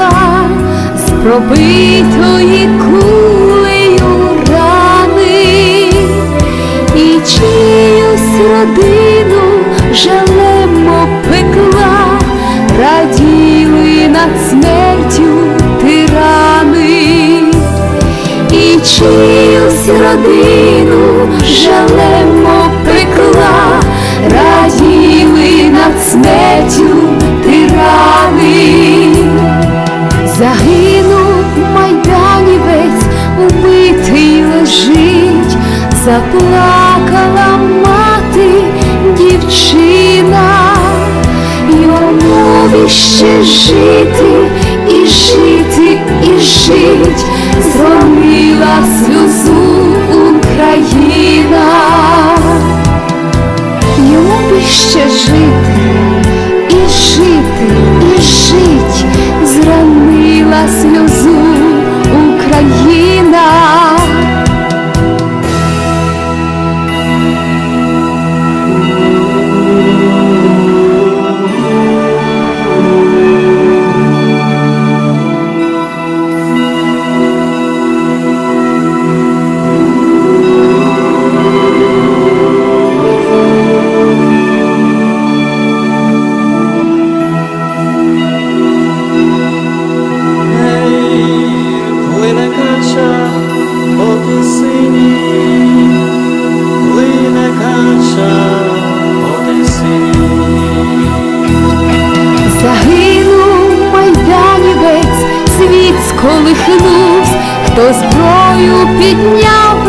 Потекла з пробитої кулею рани, і чиюсь родину жалем опекла, раділи над смертю тирани, і чиюсь родину жалем опекла, заплакала мати дівчина, йому ще жити і жити, і жить, майданівець, хто зброю підняв